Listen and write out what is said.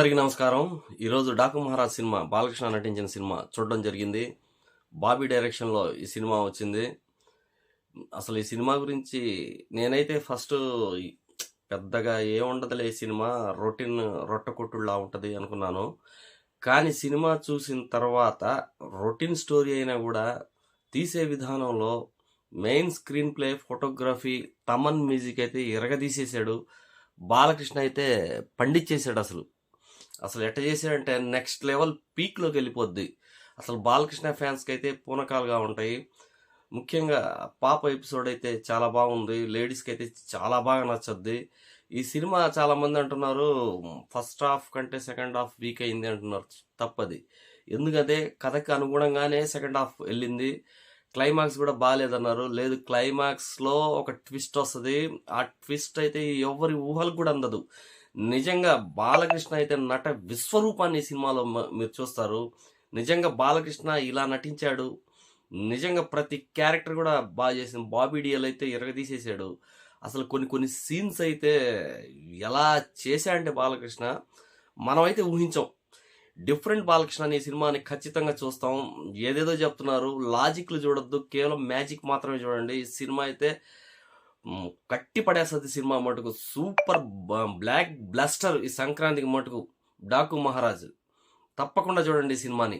అందరికీ నమస్కారం. ఈరోజు డాకు మహారాజ్ సినిమా బాలకృష్ణ నటించిన సినిమా చూడడం జరిగింది. బాబీ డైరెక్షన్లో ఈ సినిమా వచ్చింది. అసలు ఈ సినిమా గురించి నేనైతే ఫస్ట్ పెద్దగా ఏముండదులే ఈ సినిమా రొటీన్ రొట్టకొట్టులా ఉంటుంది అనుకున్నాను. కానీ సినిమా చూసిన తర్వాత రొటీన్ స్టోరీ అయినా కూడా తీసే విధానంలో main screenplay photography Thaman music అయితే ఇరగదీసేసాడు బాలకృష్ణ అయితే పండించేశాడు అసలు. అసలు ఎట్ట చేశాడంటే నెక్స్ట్ లెవెల్ పీక్లోకి వెళ్ళిపోద్ది. అసలు బాలకృష్ణ ఫ్యాన్స్కి అయితే పూనకాలుగా ఉంటాయి. ముఖ్యంగా పాప ఎపిసోడ్ అయితే చాలా బాగుంది. లేడీస్కి అయితే చాలా బాగా నచ్చద్ది. ఈ సినిమా చాలామంది అంటున్నారు ఫస్ట్ హాఫ్ కంటే సెకండ్ హాఫ్ వీక్ అయింది అంటున్నారు. తప్పది. ఎందుకంటే కథకి అనుగుణంగానే సెకండ్ హాఫ్ వెళ్ళింది. క్లైమాక్స్ కూడా బాగాలేదన్నారు లేదు క్లైమాక్స్లో ఒక ట్విస్ట్ వస్తుంది. ఆ ట్విస్ట్ అయితే ఎవరి ఊహలు కూడా అందదు. నిజంగా బాలకృష్ణ అయితే నట విశ్వరూపాన్ని సినిమాలో మ- మీరు చూస్తారు. నిజంగా బాలకృష్ణ ఇలా నటించాడు. నిజంగా ప్రతి క్యారెక్టర్ కూడా బాగా చేసింది. బాబీ డియల్ అయితే ఇరగదీసేసాడు. అసలు కొన్ని కొన్ని సీన్స్ అయితే ఎలా చేశాడంటే బాలకృష్ణ మనమైతే ఊహించాం. డిఫరెంట్ బాలకృష్ణ అనే సినిమాని ఖచ్చితంగా చూస్తాం. ఏదేదో చెప్తున్నారు. లాజిక్లు చూడొద్దు. కేవలం మ్యాజిక్ మాత్రమే చూడండి. ఈ సినిమా అయితే మ్, కట్టి పడేస్తుంది సినిమా మటుకు. సూపర్ బ్లాక్ బ్లాస్టర్ ఈ సంక్రాంతికి మటుకు. డాకు మహారాజ్. తప్పకుండా చూడండి ఈ సినిమాని.